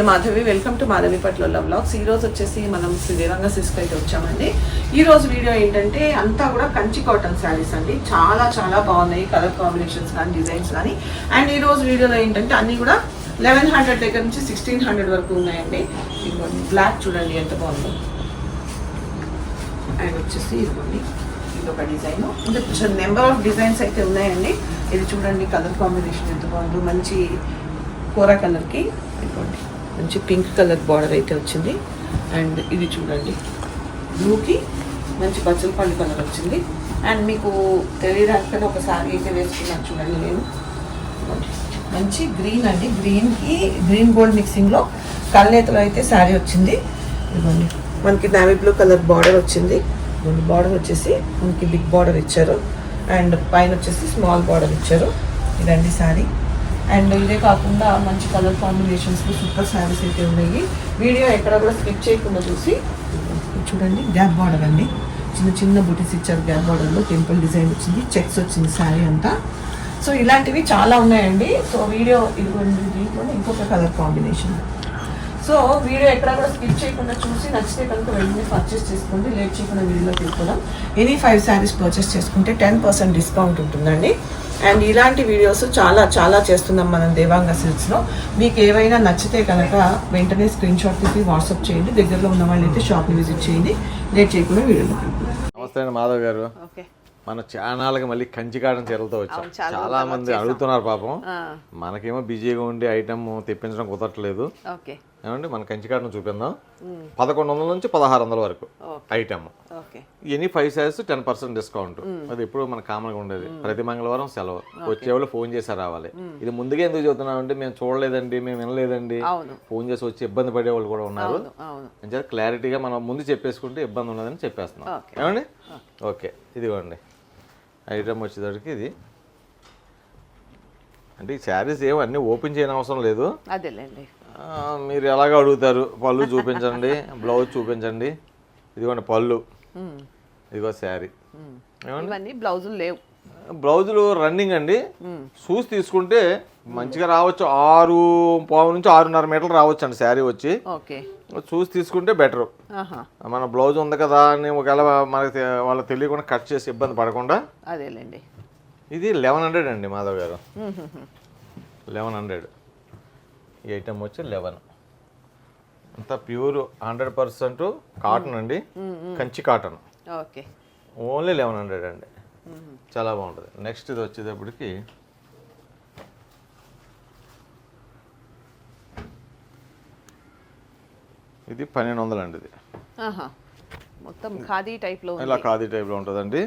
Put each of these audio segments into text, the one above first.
నేను Madhavi. Welcome to Madhavi పట్ల blogs ఈ రోజు వచ్చేసి మనం శ్రీ సిస్క్ అయితే వచ్చామండి. ఈ రోజు వీడియో ఏంటంటే అంతా కూడా కంచి కాటన్ శారీస్ అండి. చాలా చాలా బాగున్నాయి. కలర్ కాంబినేషన్స్ కానీ డిజైన్స్ కానీ. అండ్ ఈ రోజు వీడియోలో ఏంటంటే అన్ని కూడా లెవెన్ హండ్రెడ్ దగ్గర నుంచి సిక్స్టీన్ హండ్రెడ్ వరకు ఉన్నాయండి. ఇదిగోండి బ్లాక్ చూడండి ఎంత బాగుందో. అండ్ వచ్చేసి ఇదిగోండి ఇది ఒక డిజైన్ అంటే నెంబర్ ఆఫ్ డిజైన్స్ అయితే ఉన్నాయండి. ఇది చూడండి కలర్ కాంబినేషన్ ఎంత బాగుందో. మంచి కూర కలర్కి ఇదిగోండి. మంచి పింక్ కలర్ బార్డర్ అయితే వచ్చింది. అండ్ ఇది చూడండి. బ్లూకి మంచి బచ్చలపల్లి కలర్ వచ్చింది. అండ్ మీకు తెలియడానికని ఒక సారీ అయితే వేసుకున్నాను చూడండి నేను. మంచి గ్రీన్ అండి. గ్రీన్కి గ్రీన్ గోల్డ్ మిక్సింగ్లో కల్నేతలో అయితే శారీ వచ్చింది. ఇదిగోండి. మనకి నావీ బ్లూ కలర్ బార్డర్ వచ్చింది. ఇదిగోండి బార్డర్ వచ్చేసి మనకి బిగ్ బార్డర్ ఇచ్చారు. అండ్ పైన వచ్చేసి స్మాల్ బార్డర్ ఇచ్చారు. ఇదండి శారీ. అండ్ ఇదే కాకుండా మంచి కలర్ కాంబినేషన్స్లో సూపర్ శారీస్ అయితే ఉన్నాయి. వీడియో ఎక్కడ కూడా స్కిప్ చేయకుండా చూసి చూడండి గ్యాప్ బార్డర్ అండి. చిన్న చిన్న బుటీస్ ఇచ్చారు గ్యాప్ బార్డర్లో టెంపుల్ డిజైన్ వచ్చింది చెక్స్ వచ్చింది శారీ అంతా. సో ఇలాంటివి చాలా ఉన్నాయండి. సో వీడియో ఇదిగోండి దీంట్లో ఇంకొక కలర్ కాంబినేషన్ సో వీడియో ఎక్కడ కూడా స్కిప్ చేయకుండా చూసి నచ్చితే కనుక వెంటనే పర్చేస్ చేసుకోండి. లేట్ చేయకుండా వీడియోలో తీసుకోవడం ఎనీ ఫైవ్ శారీస్ పర్చేస్ చేసుకుంటే టెన్ పర్సెంట్ డిస్కౌంట్ ఉంటుందండి. అండ్ ఇలాంటి వీడియోస్ చాలా చాలా చేస్తున్నాం మనం దేవాంగ సిల్క్స్లో మీకు ఏవైనా నచ్చితే కనుక వెంటనే స్క్రీన్ షాట్ తీసి వాట్సాప్ చేయండి. దగ్గరలో ఉన్న వాళ్ళైతే షాప్ని విజిట్ చేయండి. లేట్ చేయకుండా వీడియోలో నమస్తే మాధవ్ గారు. ఓకే. మన ఛానల్కి మళ్ళీ కంచికాడని చీరలతో వచ్చాం. చాలా మంది అడుగుతున్నారు పాపం. మనకేమో బిజీగా ఉండి ఐటమ్ తెప్పించడం కుదరట్లేదు. ఏమండి మన కంచికాడను చూపిందాం పదకొండు వందల నుంచి పదహారు వందల వరకు item. Any five size ten percent discount. అది ఎప్పుడు మన కామన్గా ఉండేది. ప్రతి మంగళవారం సెలవు. వచ్చేవాళ్ళు ఫోన్ చేసి రావాలి. ఇది ముందుగా ఎందుకు చెబుతున్నాం అంటే మేము చూడలేదండి మేము వినలేదండి. ఫోన్ చేసి వచ్చి ఇబ్బంది పడే వాళ్ళు కూడా ఉన్నారు. క్లారిటీగా మనం ముందు చెప్పేసుకుంటే ఇబ్బంది ఉన్నదని చెప్పేస్తున్నాం. ఏమండి? ఓకే. ఇదిగోండి. ఐటమ్ వచ్చేసరికి ఇది. అంటే ఈ శారీస్ ఏమో అన్నీ ఓపెన్ చేయని అవసరం లేదు. అదేలేండి. మీరు ఎలాగ అడుగుతారు? పళ్ళు చూపించండి బ్లౌజ్ చూపించండి. ఇదిగోండి పళ్ళు. ఇదిగో శారీ. ఇవన్నీ బ్లౌజులు లేవు. బ్లౌజులు రన్నింగ్ అండి. షూస్ తీసుకుంటే మంచిగా రావచ్చు. ఆరు పావు నుంచి ఆరున్నర మీటర్లు రావచ్చు అండి శారీ వచ్చి. చూసి తీసుకుంటే బెటరు. మన బ్లౌజ్ ఉంది కదా అని ఒకవేళ మనకి వాళ్ళకి తెలియకుండా కట్ చేసి ఇబ్బంది పడకుండా. అదేలేండి. ఇది లెవెన్ హండ్రెడ్ అండి మాధవ్ గారు. Eleven hundred. ఈ ఐటమ్ వచ్చి లెవెన్. అంతా ప్యూర్ హండ్రెడ్ పర్సెంట్ కాటన్ అండి. Kanchi cotton. Okay. Only eleven hundred అండి. చాలా బాగుంటుంది. నెక్స్ట్ ఇది వచ్చేటప్పటికి ఇది పన్నెండు వందలు అండి ఇది మొత్తం ఖాదీ టైప్లో ఇలా ఖాదీ టైప్లో ఉంటుందండి.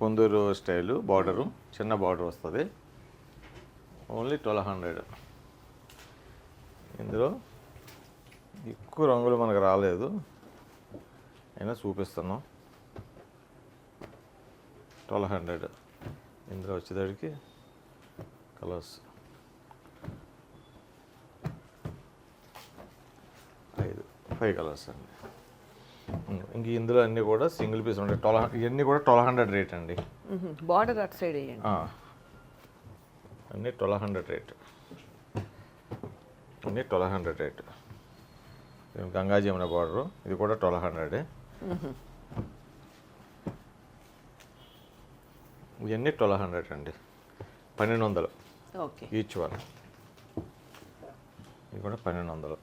పొందూరు స్టైలు బార్డరు చిన్న బార్డర్ వస్తుంది. Only twelve hundred. ఇందులో ఎక్కువ రంగులు మనకు రాలేదు. అయినా చూపిస్తున్నాం. Twelve hundred. ఇందులో వచ్చేసరికి కలర్స్. ఫైవ్ కలర్స్ అండి ఇంక ఇందులో అన్నీ కూడా సింగిల్ పీస్ ఉంటాయి. ట్వెల్వ్ ఇవన్నీ కూడా ట్వెల్వ్ హండ్రెడ్ రేట్ అండి. బార్డర్ అటు సైడ్ వేయండి. అన్నీ ట్వెల్వ్ హండ్రెడ్ రేట్ అన్నీ twelve hundred rate Ganga Jamuna border ఇది కూడా ట్వెల్వ్ హండ్రెడ్ ఇవన్నీ ట్వెల్వ్ హండ్రెడ్ అండి. పన్నెండు వందలు. ఈచ్ వన్ ఇది కూడా పన్నెండు వందలు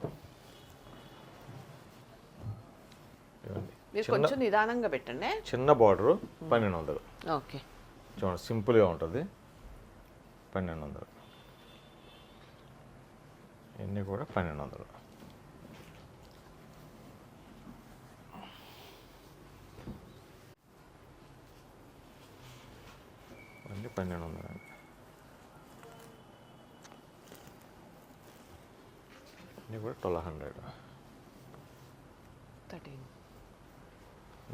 ఇవ్వండి. మీరు కొంచెం నిదానంగా పెట్టండి. చిన్న బార్డరు పన్నెండు వందలు ఓకే. చూడండి సింపుల్గా ఉంటుంది. పన్నెండు వందలు ఇవన్నీ కూడా పన్నెండు వందలు అన్నీ పన్నెండు వందలు అండి ఇవన్నీ కూడా twelve hundred thirteen.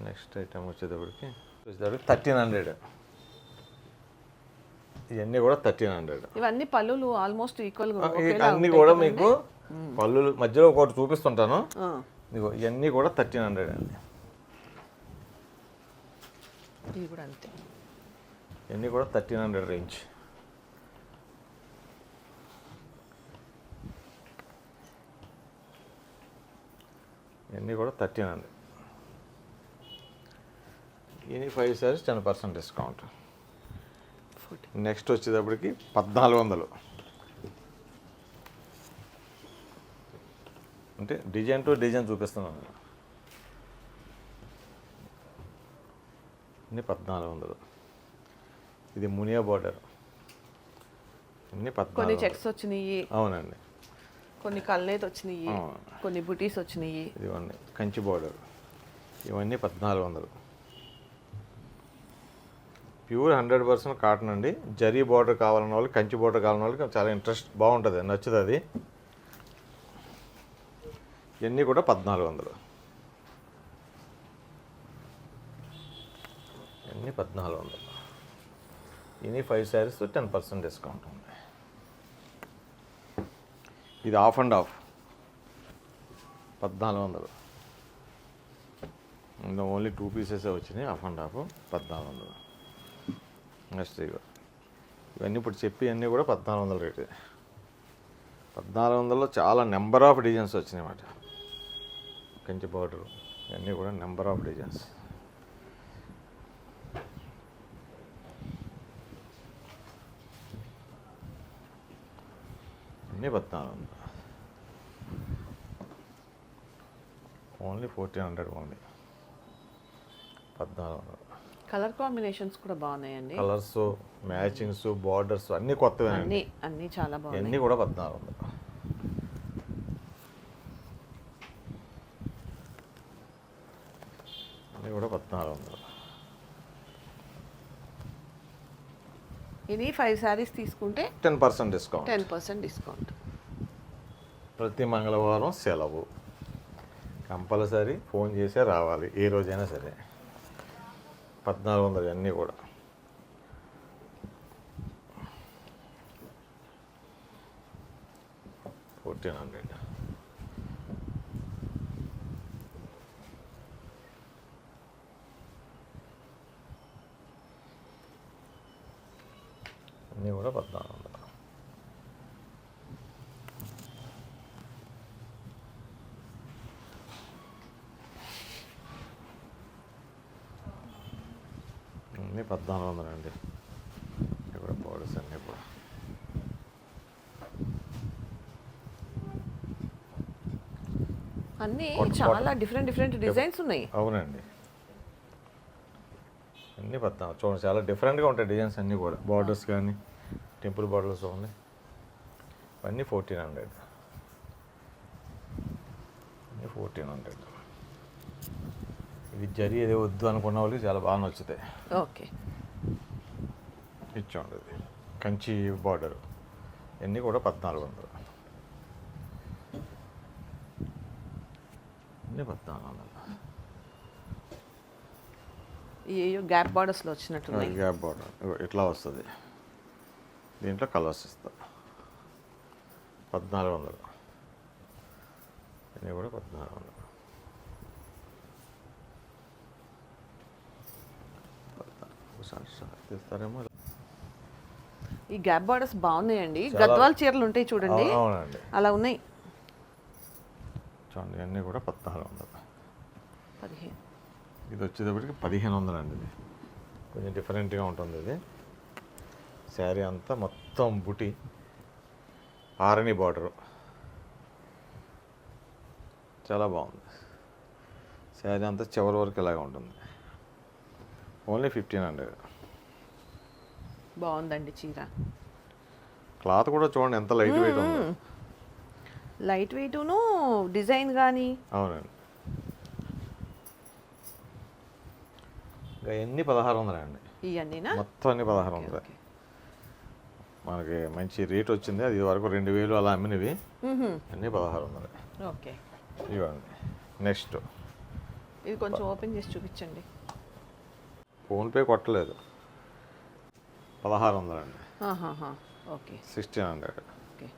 Next item వచ్చేటప్పటికి వచ్చేటప్పటికి థర్టీన్ హండ్రెడ్ ఇవన్నీ కూడా థర్టీన్ హండ్రెడ్ ఇవన్నీ పళ్ళులు ఆల్మోస్ట్ ఈక్వల్ అన్నీ కూడా మీకు పళ్ళు మధ్యలో ఒకటి చూపిస్తుంటాను. ఇదిగో ఇవన్నీ కూడా థర్టీన్ హండ్రెడ్ అండి. ఇవి కూడా అంతే. ఇవన్నీ కూడా థర్టీన్ హండ్రెడ్ రేంజ్ ఇవన్నీ కూడా థర్టీన్ అండి ఇన్ని five saris ten percent discount next వచ్చేటప్పటికి పద్నాలుగు వందలు. అంటే డిజైన్ టు డిజైన్ చూపిస్తున్నాను ఇన్ని పద్నాలుగు వందలు. ఇది మునియా బార్డర్ ఇన్ని కొన్ని చెక్స్ వచ్చినాయి. అవునండి. కొన్ని కల్నేత్ వచ్చినాయి. కొన్ని బుటీస్ వచ్చినాయి. ఇదిగోండి కంచి బార్డర్ ఇవన్నీ పద్నాలుగు వందలు. ప్యూర్ హండ్రెడ్ పర్సెంట్ కాటన్ అండి. జరీ బార్డర్ కావాలన్న వాళ్ళకి కంచి బార్డర్ కావాలన్న వాళ్ళకి చాలా ఇంట్రెస్ట్ బాగుంటుంది నచ్చుతుంది అది. ఇవన్నీ కూడా పద్నాలుగు వందలు. ఇవన్నీ పద్నాలుగు వందలు. ఇన్ని five saris ten percent discount ఉంది. ఇది ఆఫ్ అండ్ ఆఫ్ పద్నాలుగు వందలు. ఇంకా ఓన్లీ టూ పీసెస్ వచ్చినాయి ఆఫ్ అండ్ హాఫ్ పద్నాలుగు వందలు. నెక్స్ట్ ఇగో. ఇవన్నీ ఇప్పుడు చెప్పి అన్నీ కూడా పద్నాలుగు వందల రేటు. పద్నాలుగు వందల్లో చాలా నెంబర్ ఆఫ్ డిజైన్స్ వచ్చినాయన్నమాట కంచి పౌడర్ ఇవన్నీ కూడా నెంబర్ ఆఫ్ డిజైన్స్. అన్నీ పద్నాలుగు వందలు. Only fourteen hundred only. పద్నాలుగు వందలు. కలర్ కాంబినేషన్స్ కూడా బాగున్నాయండి. కలర్స్ మ్యాచింగ్స్ బార్డర్స్ అన్నీ కొత్తవే అన్ని అన్ని చాలా బాగున్నాయి. కూడా పద్నాలుగు వందలు అన్నీ కూడా పద్నాలుగు వందలు ఇది ఫైవ్ శారీస్ తీసుకుంటే ten percent discount. Ten percent discount. ప్రతి మంగళవారం సెలవు. కంపల్సరీ ఫోన్ చేసే రావాలి ఏ రోజైనా సరే. పద్నాలుగు వందలు అన్నీ కూడా. ఫోర్టీన్ హండ్రెడ్ అన్నీ కూడా పద్నాలుగు వందలు అన్నీ పద్నాలుగు వందలు అండి. ఇక్కడ పౌడర్స్ అన్నీ కూడా అన్ని చాలా డిఫరెంట్ డిఫరెంట్ డిజైన్స్ ఉన్నాయి. అవునండి. అన్నీ పద్నాలుగు చూడండి చాలా డిఫరెంట్గా ఉంటాయి డిజైన్స్ అన్నీ కూడా. బార్డర్స్ కానీ టెంపుల్ బార్డర్స్ ఉన్నాయి అన్నీ ఫోర్టీన్ హండ్రెడ్ అన్నీ ఫోర్టీన్ హండ్రెడ్ ఇది జరి ఏదో వద్దు అనుకున్న వాళ్ళకి చాలా బాగా నచ్చుతాయి. ఓకే. ఇచ్చోండి ఇది కంచి బార్డర్ ఇవన్నీ కూడా పద్నాలుగు వందలు. అన్నీ పద్నాలుగు వందలు. ఈ గ్యాప్ బార్డర్స్లో వచ్చినట్టున్నాయి. గ్యాప్ బార్డర్ ఇట్లా వస్తుంది. దీంట్లో కలర్స్ ఇస్తా. పద్నాలుగు వందలు. ఇది కూడా పద్నాలుగు వందలు. ఒకసారి షార్ట్ తీస్తారేమో ఈ గ్యాప్ బార్డర్స్ బాగున్నాయండి. గద్వాల్ చీరలు ఉంటాయి చూడండి. అవునండి. అలా ఉన్నాయి. చూడండి ఇవన్నీ కూడా పద్నాలుగు వందలు. పదిహేను. ఇది వచ్చేటప్పటికి పదిహేను వందలు అండి ఇది. కొంచెం డిఫరెంట్గా ఉంటుంది ఇది. శారీ అంతా మొత్తం బుటి. ఆరణి బార్డరు. చాలా బాగుంది. శారీ అంతా చివరి వరకు ఇలాగ ఉంటుంది. Only fifteen hundred. బాగుందండి చీర. క్లాత్ కూడా చూడండి ఎంత లైట్ వెయిట్ ఉందో. లైట్ వెయిట్ను డిజైన్ కానీ అవునండి. ఇంకా ఎన్ని పదహారు వందలు అండి? ఇవన్నీనా మొత్తం అన్ని పదహారు వందలు. మనకి మంచి రేట్ వచ్చింది. అది వరకు రెండు వేలు అలా అమ్మినవి. అన్నీ పదహారు వందలు. ఓకే. ఇవ్వండి. నెక్స్ట్. ఇది కొంచెం ఓపెన్ చేసి చూపించండి. ఫోన్పే కొట్టలేదు. పదహారు వందలు అండి. ఓకే. Sixteen hundred. ఓకే.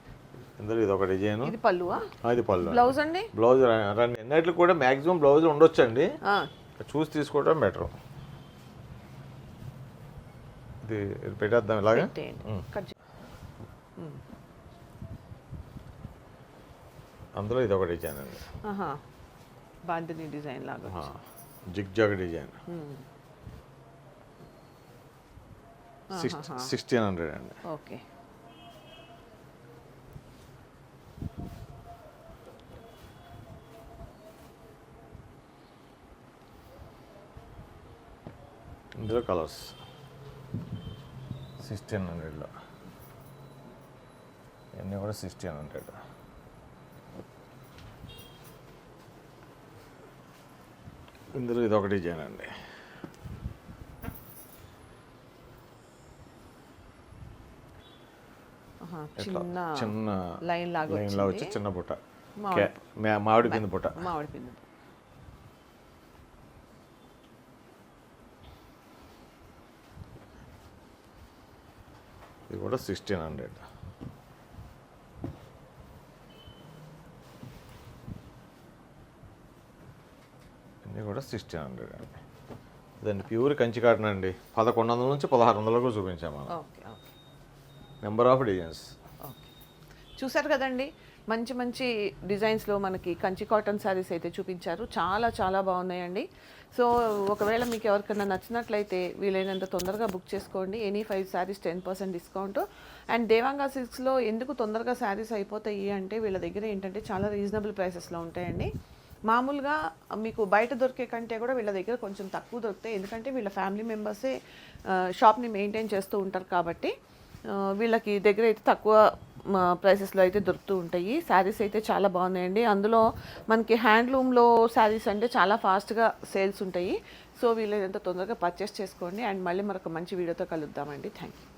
ఇందులో ఇది ఒక డిజైన్. ఇది పళ్ళువా? అది పళ్ళు బ్లౌజ్ అండి? బ్లౌజ్ రండి ఎన్నట్లు కూడా మ్యాక్సిమం బ్లౌజ్ ఉండొచ్చండి. ఆ, చూసి తీసుకోవడం బెటర్. ఇది ఇది పెట్టేద్దాం ఇలాగా. అందులో ఇది ఒక డిజైన్ అండి. డిజైన్ లాగా zig zag design. Sixteen hundred అండి. ఓకే. ఇందులో కలర్స్. సిక్స్టీన్ హండ్రెడ్లో. ఇవన్నీ కూడా సిక్స్టీన్ హండ్రెడ్. ఇందులో ఇది ఒక డిజైన్ అండి ఆహా, ఇట్లా చిన్న చిన్న లైన్ లాగా లైన్ లా వచ్చి. చిన్న బుట్ట. మామిడి. కింద బుట్ట. మామిడి పిండి ఇది కూడా సిక్స్టీన్ హండ్రెడ్. ఇవన్నీ కూడా సిక్స్టీన్ హండ్రెడ్ అండి. ఇదండి ప్యూర్ కంచి కాటన్ అండి. పదకొండు వందల నుంచి పదహారు వందలకు చూపించాము మనం. నెంబర్ ఆఫ్ డిజైన్స్ చూసారు కదండి? మంచి మంచి డిజైన్స్లో మనకి కంచి కాటన్ శారీస్ అయితే చూపించారు. చాలా చాలా బాగున్నాయండి. సో ఒకవేళ మీకు ఎవరికైనా నచ్చినట్లయితే వీలైనంత తొందరగా బుక్ చేసుకోండి. Any five saris ten percent discount. And Devanga సిల్క్స్లో ఎందుకు తొందరగా శారీస్ అయిపోతాయి అంటే వీళ్ళ దగ్గర ఏంటంటే చాలా రీజనబుల్ ప్రైసెస్లో ఉంటాయండి. మామూలుగా మీకు బయట దొరికే కంటే కూడా వీళ్ళ దగ్గర కొంచెం తక్కువ దొరుకుతాయి. ఎందుకంటే వీళ్ళ ఫ్యామిలీ మెంబర్సే షాప్ని మెయింటైన్ చేస్తూ ఉంటారు కాబట్టి వీళ్ళకి దగ్గర అయితే తక్కువ ప్రైసెస్లో అయితే దొరుకుతూ ఉంటాయి. శారీస్ అయితే చాలా బాగున్నాయండి. అందులో మనకి హ్యాండ్లూమ్లో శారీస్ అంటే చాలా ఫాస్ట్గా సేల్స్ ఉంటాయి. సో వీళ్ళు ఎంత తొందరగా పర్చేస్ చేసుకోండి. అండ్ మళ్ళీ మరొక మంచి వీడియోతో కలుద్దామండి. Thank you